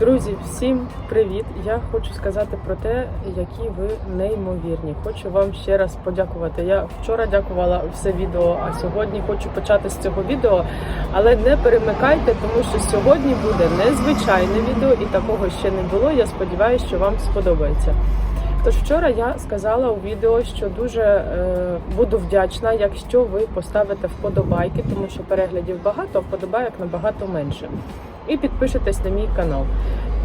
Друзі, всім привіт! Я хочу сказати про те, які ви неймовірні. Хочу вам ще раз подякувати. Я вчора дякувала все відео, а сьогодні хочу почати з цього відео. Але не перемикайте, тому що сьогодні буде незвичайне відео і такого ще не було. Я сподіваюся, що вам сподобається. Тож вчора я сказала у відео, що дуже е, буду вдячна, якщо ви поставите вподобайки, тому що переглядів багато, а вподобайок набагато менше. І підпишетесь на мій канал.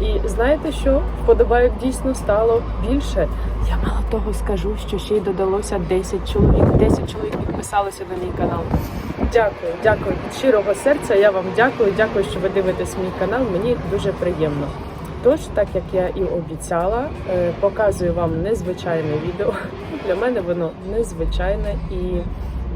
І знаєте що? Вподобайок дійсно стало більше. Я мало того скажу, що ще й додалося 10 чоловік. 10 чоловік підписалося на мій канал. Дякую, дякую від щирого серця. Я вам дякую. Дякую, що ви дивитесь мій канал. Мені дуже приємно. Тож, так як я і обіцяла, е, показую вам незвичайне відео. Для мене воно незвичайне і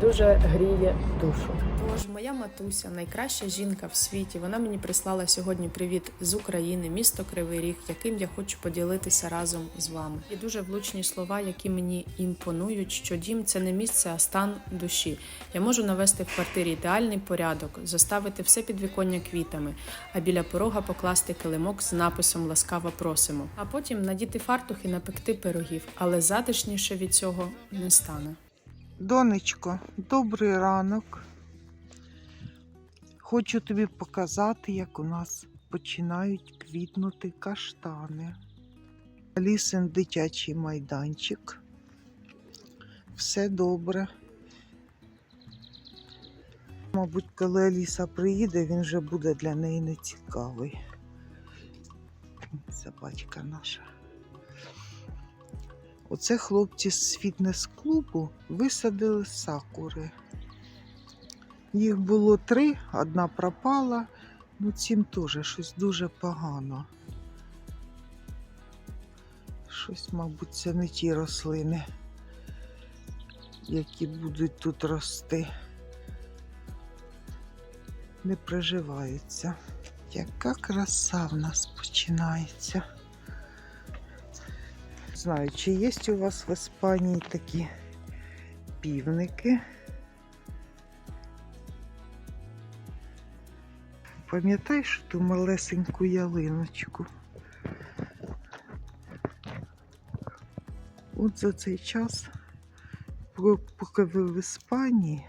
дуже гріє душу. Тож моя матуся, найкраща жінка в світі. Вона мені прислала сьогодні привіт з України, місто Кривий Ріг, яким я хочу поділитися разом з вами. І дуже влучні слова, які мені імпонують, що дім це не місце, а стан душі. Я можу навести в квартирі ідеальний порядок, заставити все підвіконня квітами, а біля порога покласти килимок з написом Ласкаво просимо. А потім надіти фартух і напекти пирогів, але затишніше від цього не стане. Донечко, добрий ранок. Хочу тобі показати, як у нас починають квітнути каштани. Лісен дитячий майданчик. Все добре. Мабуть, коли Аліса приїде, він вже буде для неї нецікавий. Собачка наша. Оце хлопці з фітнес-клубу висадили сакури. Їх було три, одна пропала, ну цим теж щось дуже погано. Щось, мабуть, це не ті рослини, які будуть тут рости. Не приживаються. Яка краса в нас починається. Знаю, чи є у вас в Іспанії такі півники. Пам'ятаєш ту малесеньку ялиночку? От за цей час, поки ви в Іспанії,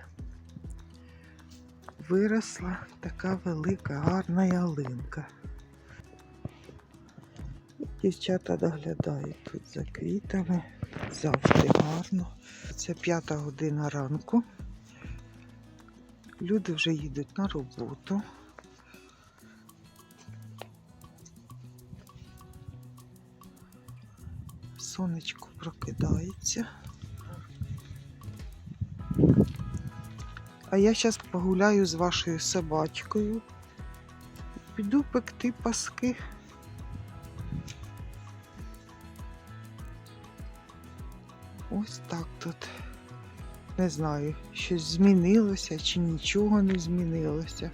виросла така велика гарна ялинка. Дівчата доглядають тут за квітами. Завжди гарно. Це п'ята година ранку. Люди вже їдуть на роботу. Сонечко прокидається. А я зараз погуляю з вашою собачкою. Піду пекти паски. Ось так тут. Не знаю, щось змінилося чи нічого не змінилося.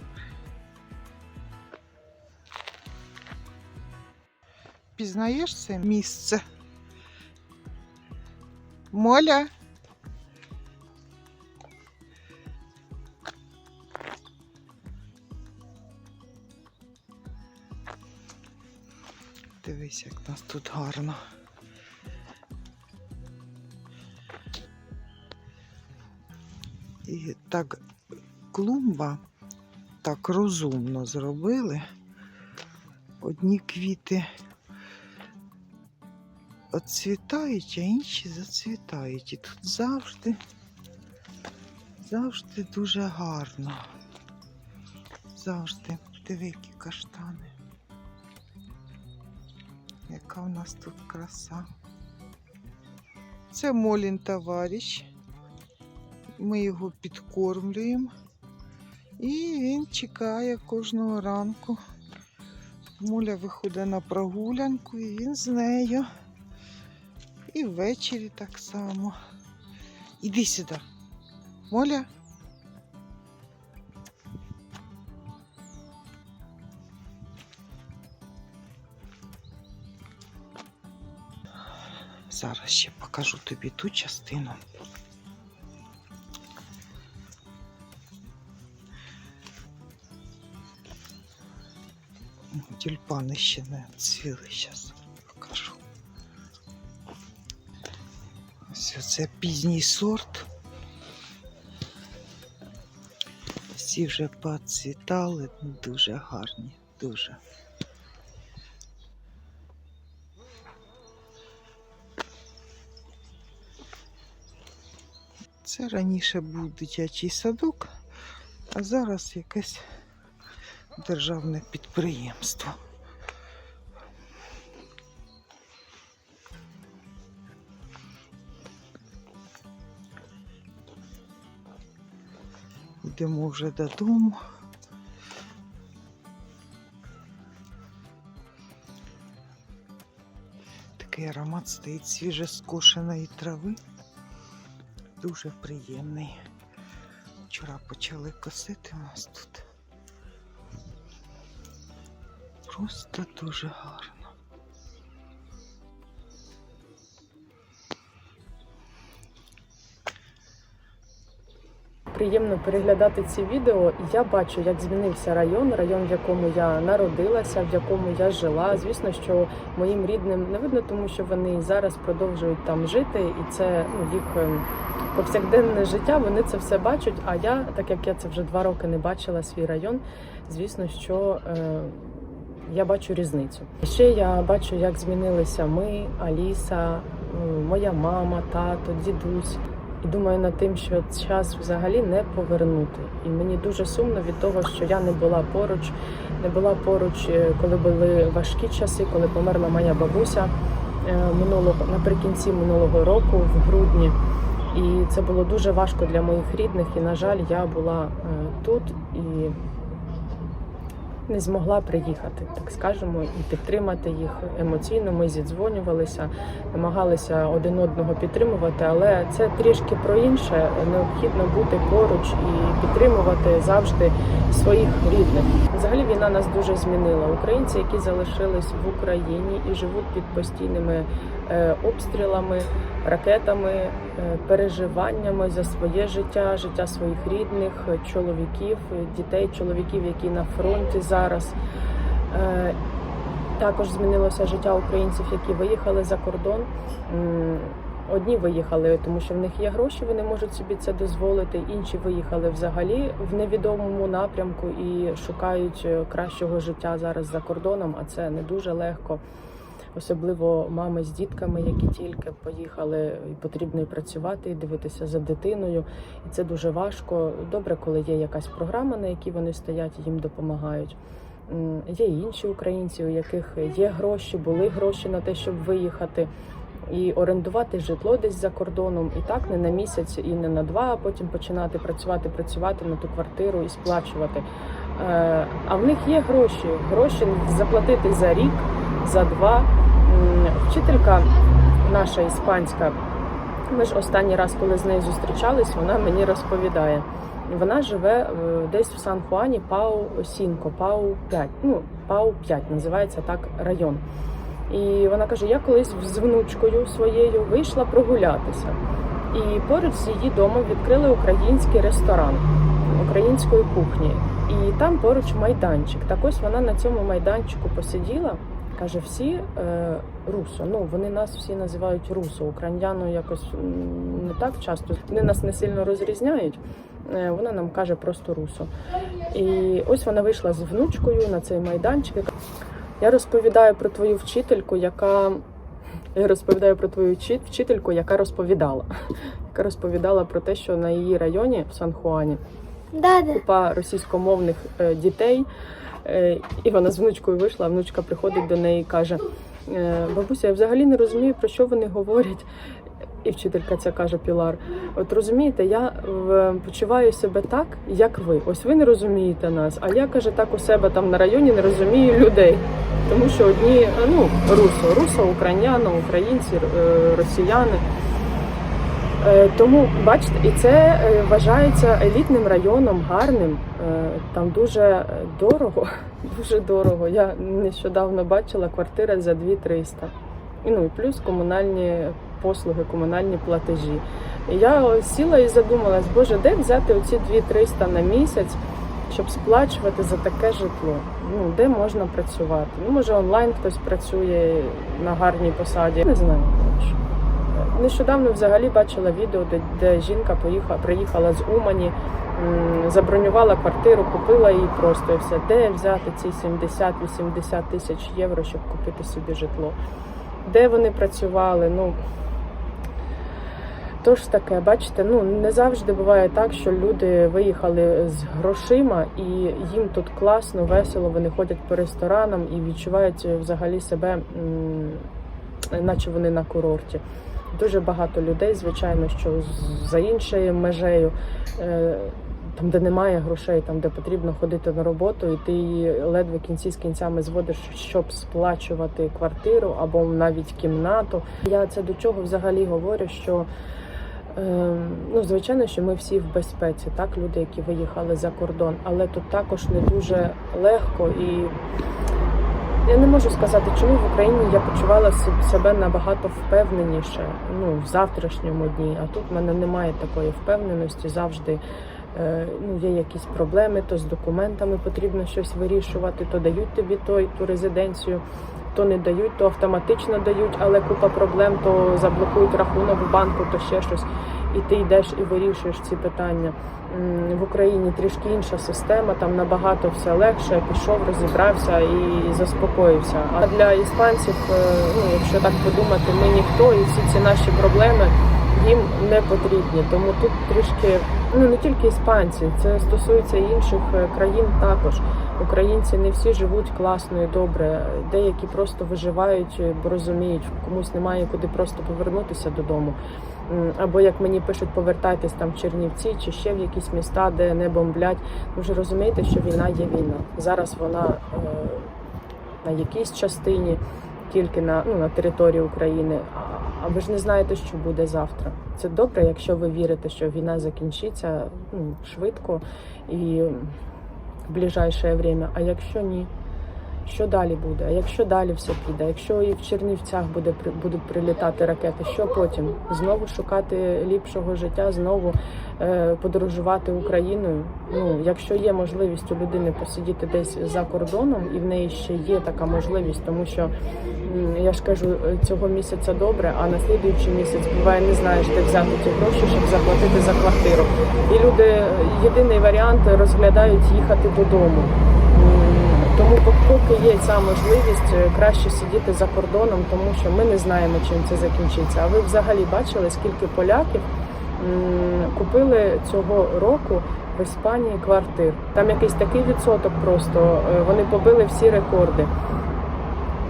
Пізнаєш це місце? Моля? Дивись, як нас тут гарно. І так клумба так розумно зробили. Одні квіти відцвітають, а інші зацвітають. І тут завжди, завжди дуже гарно. Завжди які каштани. Яка у нас тут краса. Це Молін товариш. Ми його підкормлюємо. І він чекає кожного ранку. Муля виходить на прогулянку і він з нею. І ввечері так само. Іди сюди. Моля. Зараз ще покажу тобі ту частину. От тюльпани ще не цвіли. Зараз покажу. Ось це пізній сорт. Всі вже поцвітали, дуже гарні, дуже. Це раніше був дитячий садок, а зараз якесь державне підприємство. Йдемо вже додому. Такий аромат стоїть свіже скошеної трави. Дуже приємний. Вчора почали косити у нас тут. Просто дуже гарно. Приємно переглядати ці відео, я бачу, як змінився район, район, в якому я народилася, в якому я жила. Звісно, що моїм рідним не видно, тому що вони зараз продовжують там жити, і це ну, їх ем, повсякденне життя. Вони це все бачать. А я, так як я це вже два роки не бачила свій район, звісно, що е, я бачу різницю. Ще я бачу, як змінилися ми, Аліса, моя мама, тато, дідусь. І думаю над тим, що час взагалі не повернути. І мені дуже сумно від того, що я не була поруч, не була поруч, е, коли були важкі часи, коли померла моя бабуся е, минулого наприкінці минулого року, в грудні. І це було дуже важко для моїх рідних. І, на жаль, я була е, тут і не змогла приїхати, так скажемо, і підтримати їх емоційно. Ми зідзвонювалися, намагалися один одного підтримувати, але це трішки про інше. Необхідно бути поруч і підтримувати завжди своїх рідних. Взагалі війна нас дуже змінила. Українці, які залишились в Україні і живуть під постійними е, обстрілами, ракетами, е, переживаннями за своє життя, життя своїх рідних, е, чоловіків, е, дітей, чоловіків, які на фронті зараз. Також змінилося життя українців, які виїхали за кордон. Одні виїхали, тому що в них є гроші, вони можуть собі це дозволити. Інші виїхали взагалі в невідомому напрямку і шукають кращого життя зараз за кордоном, а це не дуже легко. Особливо мами з дітками, які тільки поїхали, і потрібно і працювати, і дивитися за дитиною. І це дуже важко. Добре, коли є якась програма, на якій вони стоять, і їм допомагають. Є інші українці, у яких є гроші, були гроші на те, щоб виїхати і орендувати житло десь за кордоном, і так не на місяць, і не на два, а потім починати працювати, працювати на ту квартиру і сплачувати. Е, А в них є гроші, гроші заплатити за рік, за два. Вчителька наша іспанська. Ми ж останній раз, коли з нею зустрічались, вона мені розповідає. Вона живе е, десь в Сан-Хуані, Пау Сінко, Пау 5. Ну, Пау 5 називається так район. І вона каже: я колись з внучкою своєю вийшла прогулятися. І поруч з її домом відкрили український ресторан української кухні. І там поруч майданчик. Так ось вона на цьому майданчику посиділа. Каже, всі е, русо. Ну вони нас всі називають русо. Україняною якось не так часто. Вони нас не сильно розрізняють. Е, вона нам каже просто русо. І ось вона вийшла з внучкою на цей майданчик. Я розповідаю про твою вчительку, яка я розповідаю про твою вчительку, яка розповідала, яка розповідала про те, що на її районі в Сан-Хуані Да, да. купа російськомовних е, дітей. Е, І вона з внучкою вийшла, а внучка приходить до неї і каже: «Е, Бабуся, я взагалі не розумію, про що вони говорять. І вчителька ця каже Пілар: От розумієте, я е, почуваю себе так, як ви. Ось ви не розумієте нас, а я каже, так у себе там на районі не розумію людей. Тому що одні, ну, русо, русо, україняно, українці, росіяни. Е, Тому бачите, і це е, вважається елітним районом, гарним. Е, Там дуже дорого, дуже дорого. Я нещодавно бачила квартири за 2300. І, Ну і плюс комунальні послуги, комунальні платежі. Я сіла і задумалась, боже, де взяти оці 2300 на місяць щоб сплачувати за таке житло. Ну де можна працювати? Ну може онлайн хтось працює на гарній посаді. Не знаю. Нещодавно взагалі бачила відео, де, де жінка поїхала, приїхала з Умані, забронювала квартиру, купила її просто і все. Де взяти ці 70-80 тисяч євро, щоб купити собі житло? Де вони працювали? Ну Тож таке, бачите, ну не завжди буває так, що люди виїхали з грошима і їм тут класно, весело, вони ходять по ресторанам і відчувають взагалі себе, наче вони на курорті. Дуже багато людей, звичайно, що за іншою межею, е, там, де немає грошей, там, де потрібно ходити на роботу, і ти її ледве кінці з кінцями зводиш, щоб сплачувати квартиру або навіть кімнату. Я це до чого взагалі говорю, що Ем, Ну, звичайно, що ми всі в безпеці, так, люди, які виїхали за кордон, але тут також не дуже легко і я не можу сказати, чому в Україні я почувала себе набагато впевненіше ну, в завтрашньому дні, а тут в мене немає такої впевненості. Завжди е, ну, є якісь проблеми, то з документами потрібно щось вирішувати, то дають тобі той, ту резиденцію, то не дають, то автоматично дають, але купа проблем, то заблокують рахунок в банку, то ще щось. І ти йдеш і вирішуєш ці питання. В Україні трішки інша система, там набагато все легше. Пішов, розібрався і заспокоївся. А для іспанців, е, ну якщо так подумати, ми ніхто, і всі ці наші проблеми їм не потрібні. Тому тут трішки ну не тільки іспанці, це стосується і інших е, країн також. Українці не всі живуть класно і добре. Деякі просто виживають, бо розуміють, комусь немає куди просто повернутися додому. Або як мені пишуть, повертайтесь там в Чернівці чи ще в якісь міста, де не бомблять. Ви вже розумієте, що війна є війна. Зараз вона е, на якійсь частині, тільки на, ну, на території України. А ви ж не знаєте, що буде завтра. Це добре, якщо ви вірите, що війна закінчиться ну, швидко і в ближайшее время. А якщо ні? Що далі буде? А якщо далі все піде? Якщо і в Чернівцях буде будуть прилітати ракети, що потім? Знову шукати ліпшого життя, знову е, подорожувати Україною. Ну, якщо є можливість у людини посидіти десь за кордоном, і в неї ще є така можливість, тому що я ж кажу, е, цього місяця добре, а на слідуючий місяць буває, не знаєш, де взяти ті гроші, щоб заплатити за квартиру. І люди е, єдиний варіант розглядають їхати додому. Поки є ця можливість, е, краще сидіти за кордоном, тому що ми не знаємо, чим це закінчиться. А ви взагалі бачили, скільки поляків купили цього року в Іспанії квартир? Там якийсь такий відсоток просто е, вони побили всі рекорди.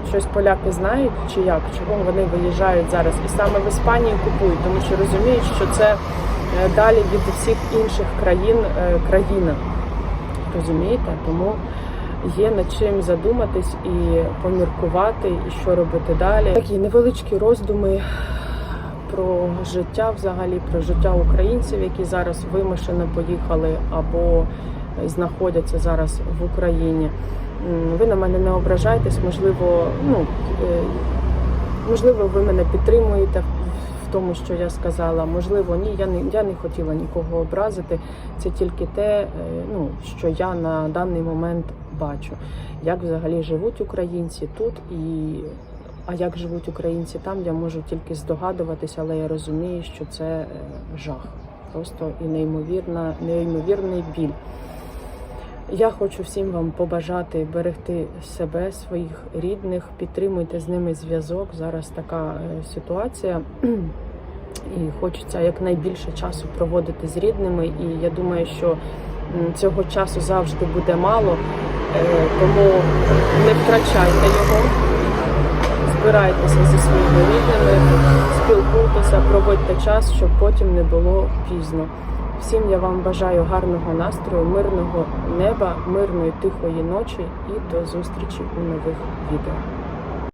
Щось поляки знають чи як, чого вони виїжджають зараз, і саме в Іспанії купують, тому що розуміють, що це е, далі від всіх інших країн країна. Розумієте? Тому є над чим задуматись і поміркувати, і що робити далі. Такі невеличкі роздуми про життя взагалі, про життя українців, які зараз вимушено поїхали або знаходяться зараз в Україні. Ви на мене не ображайтесь, можливо, ну е, можливо, ви мене підтримуєте в- тому, що я сказала. Можливо, ні. Я не я не хотіла нікого образити. Це тільки те, е, ну що я на даний момент бачу, як взагалі живуть українці тут і. А як живуть українці там, я можу тільки здогадуватися, але я розумію, що це е, жах. Просто і неймовірна, неймовірний біль. Я хочу всім вам побажати берегти себе, своїх рідних, підтримуйте з ними зв'язок. Зараз така е, ситуація. І хочеться якнайбільше часу проводити з рідними. І я думаю, що цього часу завжди буде мало, Е, тому не втрачайте його, збирайтеся зі своїми рідними, спілкуйтеся, проводьте час, щоб потім не було пізно. Всім я вам бажаю гарного настрою, мирного неба, мирної тихої ночі і до зустрічі у нових відео.